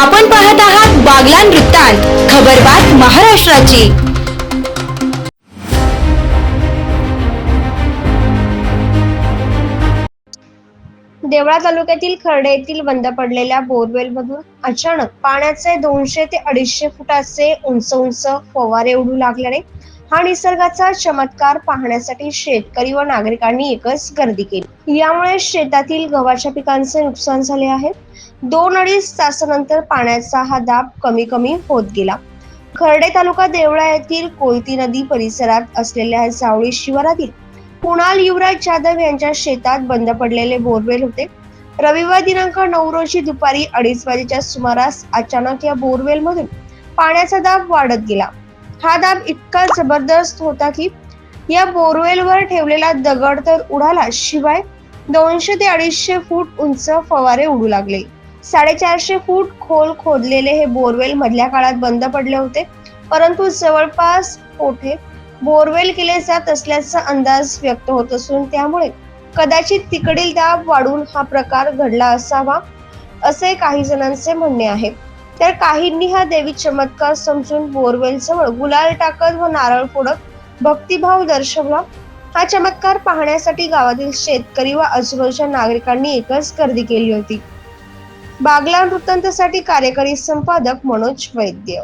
आपण पाहत आहात बागलान वृत्तांत खबरबात महाराष्ट्राची. देवळा तालुक्यातील खर्डे येथील बंद पडलेल्या बोरवेल मधून अचानक पाण्याचे दोनशे ते अडीचशे फुटाचे उंच उंच फवारे उडू लागल्याने हा निसर्गाचा चमत्कार पाहण्यासाठी शेतकरी व नागरिकांनी एकच गर्दी केली. यामुळे शेतातील गव्हाच्या पिकांचे नुकसान झाले आहे. दोन अडीच तासानंतर पाण्याचा हा दाब कमी कमी होत गेला. खर्डे तालुका देवळा येथील कोलती नदी परिसरात असलेल्या जावळी शिवारातील कुणाल युवराज जाधव यांच्या शेतात बंद पडलेले बोरवेल होते. रविवार दिनांक नऊ रोजी दुपारी अडीच वाजेच्या सुमारास अचानक या बोरवेल मधून पाण्याचा दाब वाढत गेला. हा दाब इतका जबरदस्त होता की या बोरवेलवर ठेवलेला दगड तर उडाला शिवाय दोनशे ते अडीचशे फूट उंच फवारे उडू लागले. साडेचारशे फूट खोल खोदलेले हे बोरवेल मधल्या काळात बंद पडले होते. परंतु जवळपास कोठे बोरवेल केले जात असल्याचा अंदाज व्यक्त होत असून त्यामुळे कदाचित तिकडील दाब वाढून हा प्रकार घडला असावा असे काही जणांचे म्हणणे आहे. तर काहींनी हा देवी चमत्कार समजून बोरवेल जवळ गुलाल टाकत व नारळ फोडत भक्तिभाव दर्शवला. हा चमत्कार पाहण्यासाठी गावातील शेतकरी व आजूबाजूच्या नागरिकांनी एकच गर्दी केली होती. बागला वृत्तांतसाठी कार्यकारी संपादक मनोज वैद्य.